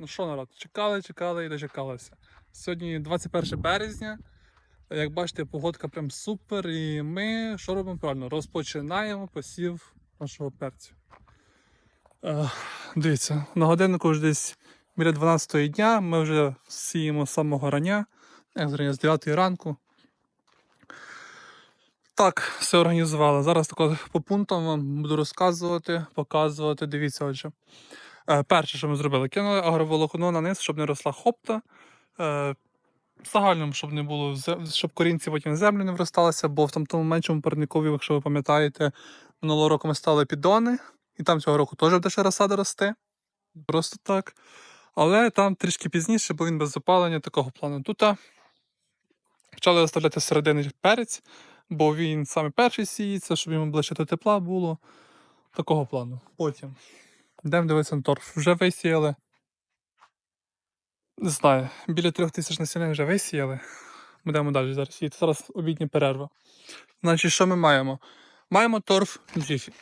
Ну що, народ, чекали, чекали і дочекалися. Сьогодні 21 березня. Як бачите, погодка прям супер. І ми що робимо правильно? Розпочинаємо посів нашого перцю. Е, дивіться, на годиннику вже десь біля 12 дня. Ми вже сіємо з самого рання, як з з 9 ранку. Так, все організували. Зараз тако по пунктам вам буду розказувати, показувати. Дивіться, отже. Е, Перше, що ми зробили, кинули агроволокно на низ, щоб не росла хопта. Е, загальному, щоб не було щоб корінці потім в землю не вросталися, бо в тому меншому парникові, якщо ви пам'ятаєте, минулого року ми стали піддони, і там цього року теж буде ще розсада рости. Просто так. Але там трішки пізніше, бо він без запалення такого плану. Тут почали оставляти середини перець, бо він саме перший сіється, щоб йому ближче до тепла було. Такого плану. Потім. Йдемо дивитися на торф. Вже висіяли. Не знаю, біля трьох тисяч населення вже висіяли. Будемо далі зараз сіяти. Зараз обідня перерва. Значить, що ми маємо? Маємо торф джифі.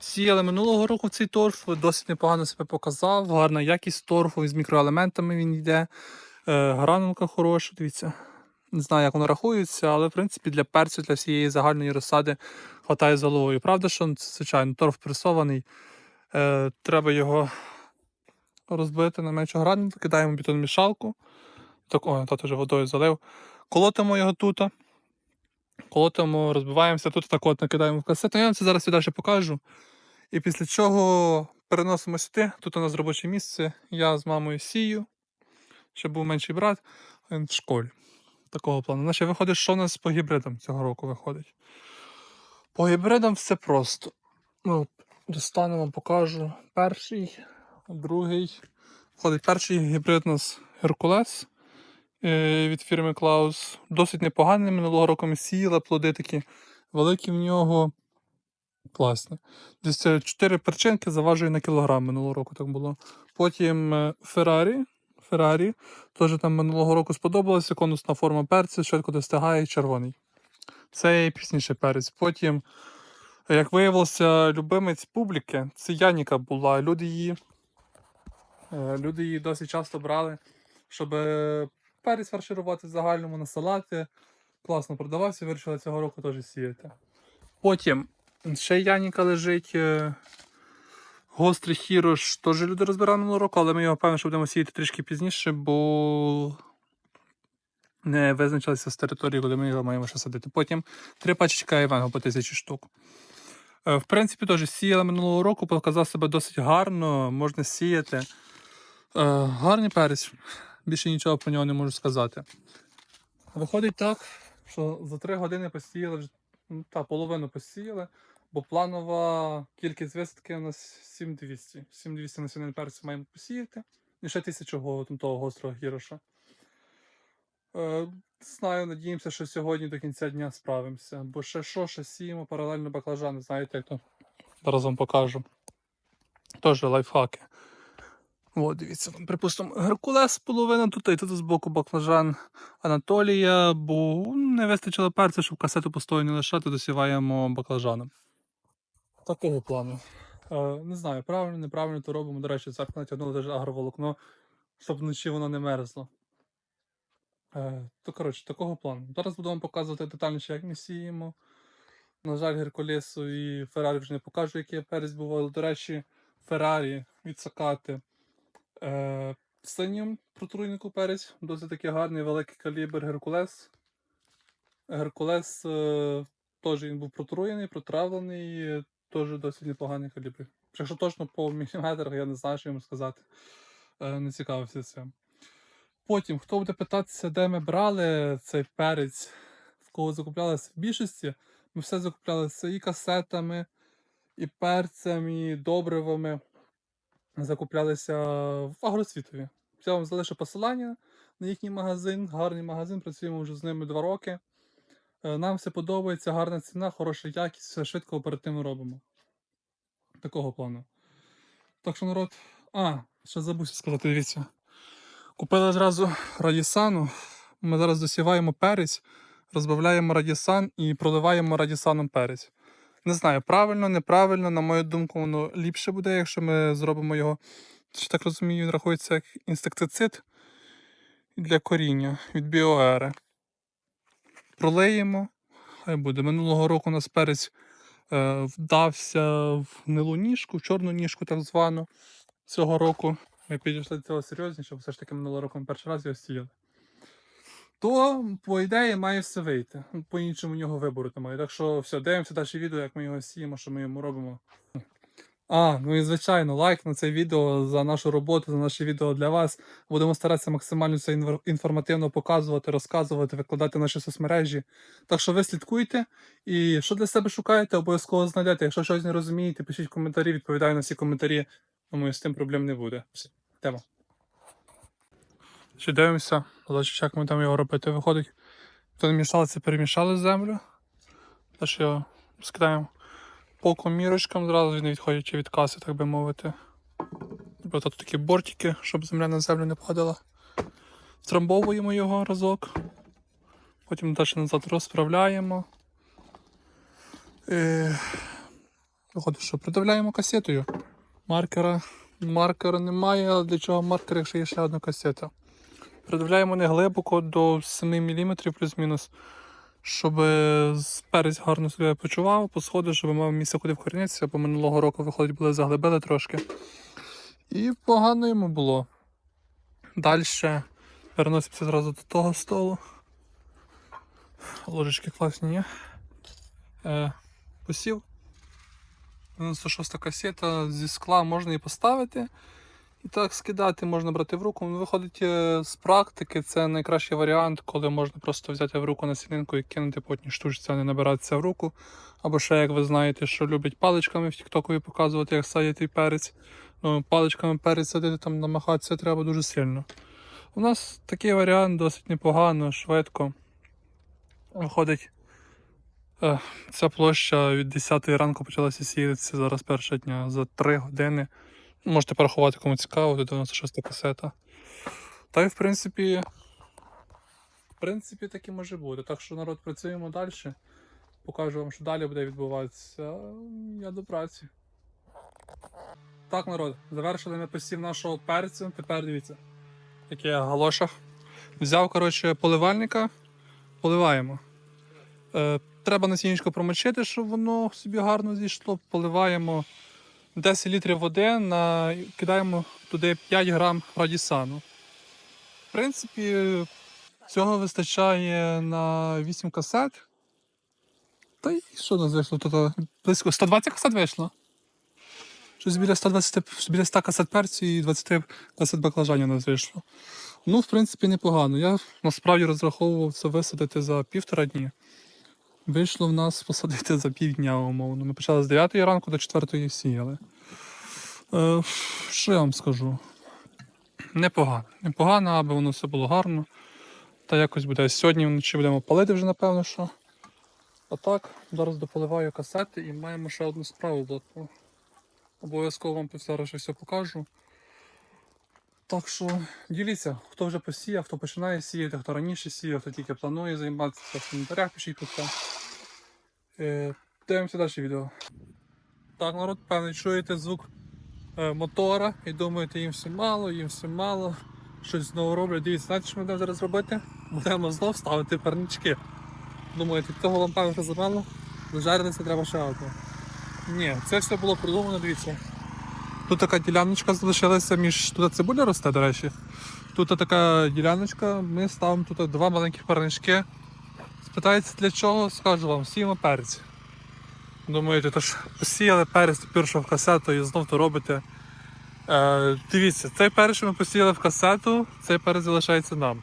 Сіяли минулого року цей торф, досить непогано себе показав, гарна якість торфу, з мікроелементами він йде. Е, гранулка хороша, дивіться. Не знаю, як воно рахується, але в принципі для перцю, для всієї загальної розсади хватає з. Правда, що звичайно, торф пресований. Е, треба його розбити на меншу гранулку, кидаємо в бетономішалку. Так, о, тато вже водою залив. Колотимо його тут. Колотимо, розбиваємося, тут так от накидаємо в касету. Я вам це зараз сюди ще покажу. І після чого переносимо сюди. Тут у нас робоче місце. Я з мамою сію, щоб був менший брат, він в школі. Такого плану. Значить, виходить, що у нас по гібридам цього року виходить. По гібридам все просто. Ну, достану вам покажу. Перший, другий. Входить перший гібрид у нас Геркулес е, від фірми Клаус. Досить непоганий. Минулого року ми сіяли, плоди такі великі в нього. Класно. Десь е, 4 перчинки заважує на кілограм минулого року так було. Потім е, Феррарі. Феррарі. Теж там минулого року сподобалося. Конусна форма перцю, швидко достигає, червоний. Це пізніший перець. Потім, як виявилося, любимець публіки, це Яніка була. Люди її, е, люди її досить часто брали, щоб е, перець фарширувати в загальному на салати. Класно продавався, вирішили цього року теж сіяти. Потім ще Яніка лежить. е, Гострий хірош теж люди розбирали минулого року, але ми його певно, що будемо сіяти трішки пізніше, бо не визначилися з території, куди ми його маємо ще садити. Потім три пачечка Івенго по тисячі штук. Е, В принципі, теж сіяли минулого року, показав себе досить гарно, можна сіяти. Е, Гарний перець, більше нічого про нього не можу сказати. Виходить так, що за три години посіяли вже ну, та половину посіяли, бо планова кількість висадки у нас 7200. 7200 на населених перців маємо посіяти. І ще тисячу го- там того гострого гіроша. Е, знаю, надіємося, що сьогодні до кінця дня справимося. Бо ще що, ще сіємо паралельно баклажани, знаєте, як то зараз вам покажу. Теж лайфхаки. От, дивіться, припустимо, Геркулес половина тут, і тут з боку баклажан Анатолія, бо не вистачило перцю, щоб касету постою не лишати, досіваємо баклажаном. Такого плану. Е, не знаю, правильно, неправильно то робимо. До речі, зверху натягнули теж агроволокно, щоб вночі воно не мерзло. Е, то коротше, такого плану. Зараз буду вам показувати детальніше, як ми сіємо. На жаль, Геркулесу і Феррарі вже не покажу, який перець був, але, до речі, Феррарі від Сакати. Е, синім протруйнику перець, досить такий гарний великий калібр Геркулес. Геркулес е, теж він був протруєний, протравлений, теж досить непоганий калібр. Якщо точно по міліметрах, я не знаю, що йому сказати. Е, не цікавився цим. Потім, хто буде питатися, де ми брали цей перець, в кого закуплялися в більшості, ми все закуплялися і касетами, і перцем, і добривами. Закуплялися в агросвітові. Я вам залишу посилання на їхній магазин, гарний магазин, працюємо вже з ними два роки. Е, Нам все подобається, гарна ціна, хороша якість, все швидко, оперативно робимо. Такого плану. Так що народ. А, ще забувся сказати, дивіться. Купили зразу радісану. Ми зараз досіваємо перець, розбавляємо радісан і проливаємо радісаном перець. Не знаю, правильно, неправильно, на мою думку, воно ліпше буде, якщо ми зробимо його Чи так розумію, він рахується як інсектицид для коріння від біоери. Пролеємо. Хай буде. Минулого року у нас перець е, вдався в гнилу ніжку, в чорну ніжку так звану. Цього року ми підійшли до цього серйозніше, бо все ж таки минулого року перший раз його сіяли. То, по ідеї, має все вийти. По-іншому у нього вибору немає. Так що все, дивимося далі відео, як ми його сіємо, що ми йому робимо. А, ну і звичайно, лайк на це відео за нашу роботу, за наше відео для вас. Будемо старатися максимально це інформативно показувати, розказувати, викладати наші соцмережі. Так що ви слідкуйте і що для себе шукаєте, обов'язково знайдете. Якщо щось не розумієте, пишіть коментарі, відповідаю на всі коментарі. Думаю, з тим проблем не буде. Тема. Ще дивимося, як ми там його робити виходить. То не мішали, це перемішали землю. Тож його скидаємо по комірочкам, зразу не відходячи від каси, так би мовити. Бо тут такі бортики, щоб земля на землю не падала. Втрамбовуємо його разок. Потім далі назад розправляємо. І... Виходить, що придавляємо касетою. Маркера. Маркера немає, але для чого маркер, якщо є ще одна касета. Придавляємо не глибоко до 7 мм плюс-мінус, щоб е, перець гарно себе почував, по сходу, щоб мав місце куди вкорінитися, бо минулого року, виходить, були заглибили трошки. І погано йому було. Далі переносимося зразу до того столу. Ложечки класні є. Е, посів. 96 касета зі скла можна і поставити. І так скидати можна брати в руку. Виходить е, з практики, це найкращий варіант, коли можна просто взяти в руку насінинку і кинути по одній штучці, а не набиратися в руку. Або ще, як ви знаєте, що люблять паличками в Тіктокові показувати, як садити перець. Ну, паличками перець садити, там намагатися треба дуже сильно. У нас такий варіант досить непогано, швидко. Виходить, ця площа від 10 ранку почалася сіятися зараз перша дня за 3 години. Можете порахувати, кому цікаво, до 96 касета. Та й в принципі. В принципі, так і може бути. Так що народ працюємо далі. Покажу вам, що далі буде відбуватися. Я до праці. Так, народ, завершили ми посів нашого перцю. Тепер дивіться, який я галошах. Взяв, коротше, поливальника, поливаємо. Е, треба насіннячко промочити, щоб воно собі гарно зійшло. Поливаємо 10 літрів води, на... кидаємо туди 5 грам радісану. В принципі, цього вистачає на 8 касет. Та й що нас вийшло? Тут близько 120 касет вийшло. Щось біля 120, біля 100 касет перцю і 20 касет баклажанів нас вийшло. Ну, в принципі, непогано. Я насправді розраховував це висадити за півтора дні. Вийшло в нас посадити за півдня, умовно. Ми почали з 9 ранку до 4 сіяли. Е, що я вам скажу? Непогано. Непогано, аби воно все було гарно. Та якось буде. Сьогодні вночі будемо палити вже, напевно, що. А так, зараз дополиваю касети і маємо ще одну справу. Обов'язково вам зараз все покажу. Так що діліться, хто вже посіяв, хто починає сіяти, хто раніше сіяв, хто тільки планує займатися в коментарях, пишіть це. Е, дивимося далі відео. Так, народ, певно, чуєте звук е, мотора і думаєте, їм все мало, їм все мало. Щось знову роблять. Дивіться, знаєте, що ми будемо зараз робити? Будемо знов ставити парнички. Думаєте, цього вам певно вже замало? Зажаритися треба ще одне. Ні, це все було продумано, дивіться. Тут така діляночка залишилася між. Тут цибуля росте, до речі. Тут така діляночка, ми ставимо тут два маленьких парнички. Спитається для чого, скажу вам, сіємо перець. Думаєте, то ж посіяли перець першого в касету і знов то робите. Е, дивіться, цей перець, що ми посіяли в касету, цей перець залишається нам.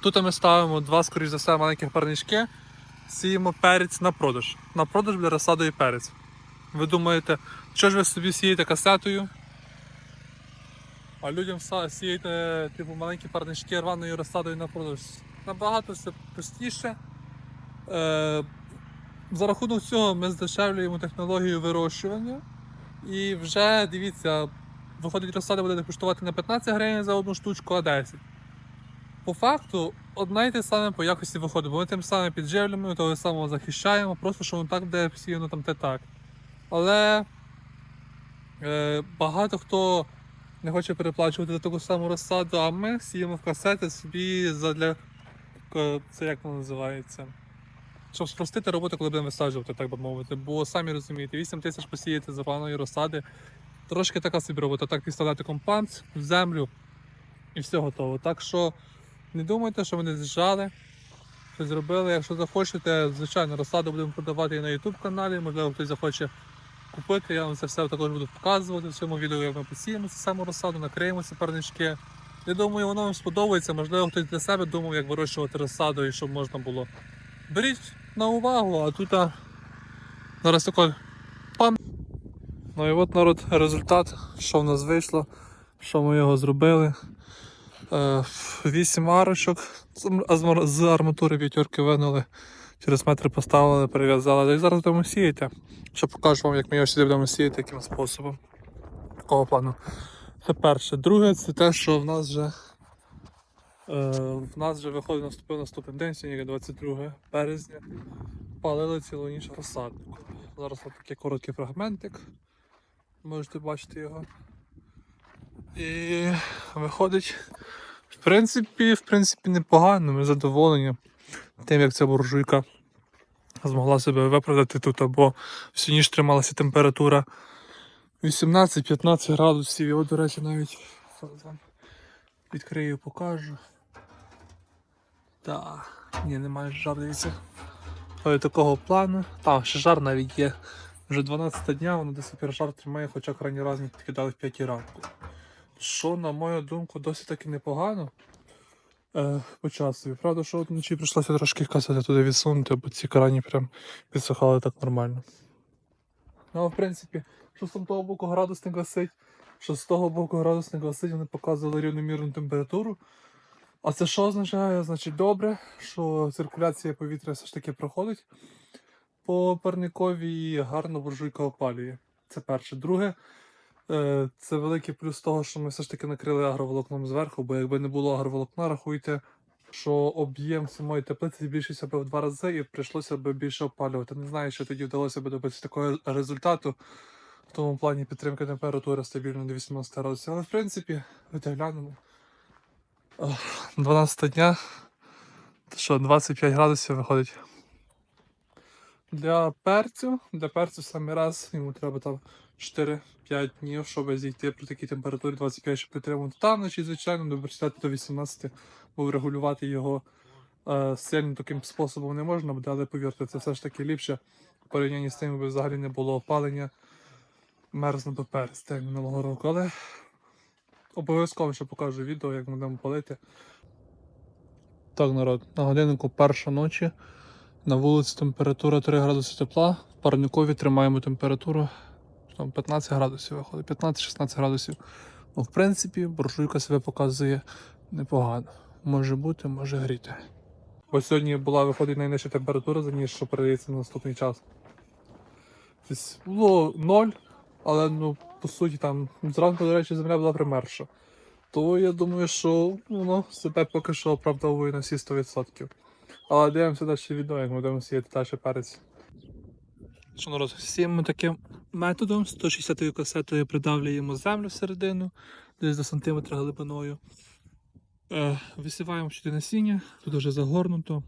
Тут ми ставимо два, скоріш за все, маленьких парнички, сіємо перець на продаж. На продаж буде розсадою перець. Ви думаєте, що ж ви собі сієте касетою? А людям сієте типу, маленькі парнички рваною розсадою на продаж. Набагато все простіше. Е, за рахунок цього ми здешевлюємо технологію вирощування. І вже дивіться, виходить, розсада буде коштувати не 15 гривень за одну штучку, а 10. По факту, одне й те саме по якості виходить, бо ми тим самим підживлюємо, того самого захищаємо, просто що воно так буде посіяно там те так. Але е, багато хто не хоче переплачувати за таку саму розсаду, а ми сіємо в касети собі задля. Це як воно називається? Щоб спростити роботу, коли будемо висаджувати, так би мовити. Бо самі розумієте, 8 тисяч посіяти за планої розсади. Трошки така собі робота. Так підставляти компанс в землю і все готово. Так що не думайте, що не з'їжджали, що зробили. Якщо захочете, звичайно, розсаду будемо продавати і на YouTube каналі. Можливо, хтось захоче купити. Я вам це все також буду показувати в цьому відео, як ми посіємо цю саму розсаду, накриємо ці парнички. Я думаю, воно вам сподобається. Можливо, хтось для себе думав, як вирощувати розсаду і щоб можна було. Беріть на увагу, а тут а, зараз такий пан. Ну і от народ результат, що в нас вийшло, що ми його зробили. Е, Вісім арочок з арматури п'ятерки винули, через метри поставили, перев'язали. І зараз будемо сіяти. Ще покажу вам, як ми його сюди будемо сіяти, яким способом. Такого плану. Це перше. Друге, це те, що в нас вже. Е, в нас вже виходить наступив наступний день, сьогодні 22 березня. Палили цілу ніч розсаднику. Зараз ось такий короткий фрагментик. Можете бачити його. І виходить, в принципі, в принципі, непогано, ми задоволені тим, як ця буржуйка змогла себе виправдати тут, або всю ніч трималася температура 18-15 градусів. Його, до речі, навіть відкрию, покажу. Так, ні, немає жар, дивіться. Ой, такого плану. Там ще жар навіть є. Вже 12 дня, воно до сих жар тримає, хоча крайній раз підкидали в 5 ранку. Що, на мою думку, досить таки непогано. Е, по часу. Правда, що от вночі прийшлося трошки касати туди відсунути, бо ці крані прям підсухали так нормально. Ну, в принципі, що з того боку градусник висить, що з того боку градусник висить, вони показували рівномірну температуру. А це що означає? Значить, добре, що циркуляція повітря все ж таки проходить по парникові і гарно буржуйка опалює. Це перше. Друге, це великий плюс того, що ми все ж таки накрили агроволокном зверху, бо якби не було агроволокна, рахуйте, що об'єм самої теплиці збільшився б в два рази і прийшлося б більше опалювати. Не знаю, що тоді вдалося б добитися такого результату в тому плані підтримки температури стабільно до 18 градусів. Але в принципі, глянемо. 12 дня. То що, 25 градусів виходить. Для перцю, для перцю саме раз йому треба там 4-5 днів, щоб зійти при такій температурі 25, щоб підтримувати там вночі, звичайно, до до 18, бо регулювати його е, сильно таким способом не можна буде, але повірте, це все ж таки ліпше в порівнянні з тим, якби взагалі не було опалення. Мерзнув би перець минулого року, але обов'язково ще покажу відео, як ми будемо палити. Так, народ, на годиннику перша ночі. На вулиці температура 3 градуси тепла. В парникові тримаємо температуру там 15 градусів виходить, 15-16 градусів. Ну, в принципі, буржуйка себе показує непогано. Може бути, може гріти. Бо сьогодні була виходить найнижча температура, за ніж що передається на наступний час. Тобто було 0, але ну, по суті там зранку, до речі, земля була примерша. То я думаю, що воно себе поки що оправдовує на всі 100%. Але дивимося далі відео, як ми будемо сіяти далі перець. Що народ, сіємо таким методом 160-ю касетою придавлюємо землю всередину, десь до сантиметра глибиною. Е, висіваємо сюди насіння, тут вже загорнуто.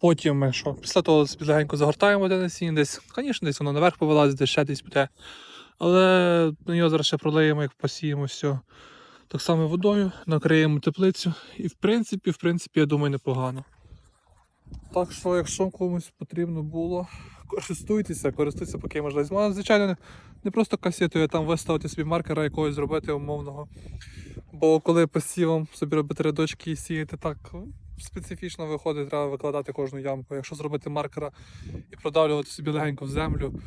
Потім ми що? Після того легенько загортаємо де насіння, десь, звісно, десь воно наверх повилазить, десь ще десь буде. Але на нього зараз ще пролиємо, як посіємо все. Так само водою, накриємо теплицю. І в принципі, в принципі, я думаю, непогано. Так що, якщо комусь потрібно було, користуйтеся, користуйтеся, поки є можливість. Можна, звичайно, не, просто касетою, там виставити собі маркера якогось зробити умовного. Бо коли посівом собі робити рядочки і сіяти так специфічно виходить, треба викладати кожну ямку. Якщо зробити маркера і продавлювати собі легенько в землю,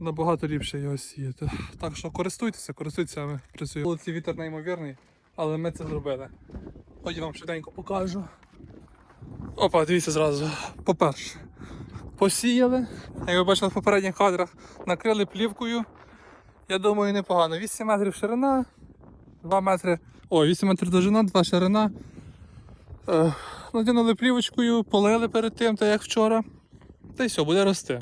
набагато ліпше його сіяти. Так що користуйтеся, користуйтеся, ми працюємо. Вулиці вітер неймовірний, але ми це зробили. Потім вам швиденько покажу. Опа, дивіться зразу. По-перше, посіяли, як ви бачили в попередніх кадрах, накрили плівкою. Я думаю, непогано. 8 метрів ширина, 2 метри. О, 8 метрів довжина, 2 ширина. Е, надягнули плівочкою, полили перед тим, так як вчора. Та й все, буде рости.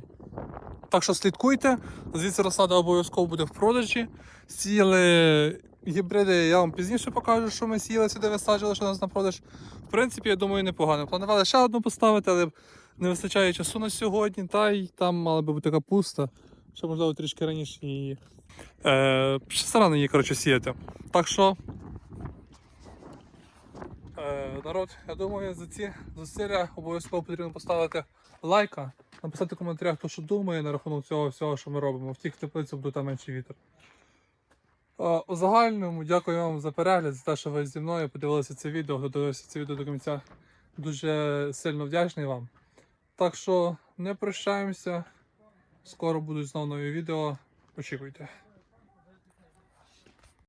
Так що слідкуйте, звідси розсада обов'язково буде в продажі. Сіяли гібриди я вам пізніше покажу, що ми сіяли сюди, висаджували, що у нас на продаж. В принципі, я думаю, непогано. Планували ще одну поставити, але не вистачає часу на сьогодні, та й там мала би бути капуста, що можливо трішки раніше її. Е, ще зарано її, коротше, сіяти. Так що. Е, народ, я думаю, за ці зусилля обов'язково потрібно поставити лайка, написати в коментарях, хто що думає на рахунок цього всього, що ми робимо. В тих теплицях буде там менший вітер. Е, У загальному дякую вам за перегляд, за те, що ви зі мною подивилися це відео, хто це відео до кінця. Дуже сильно вдячний вам. Так що не прощаємося. Скоро будуть знову нові відео. Очікуйте.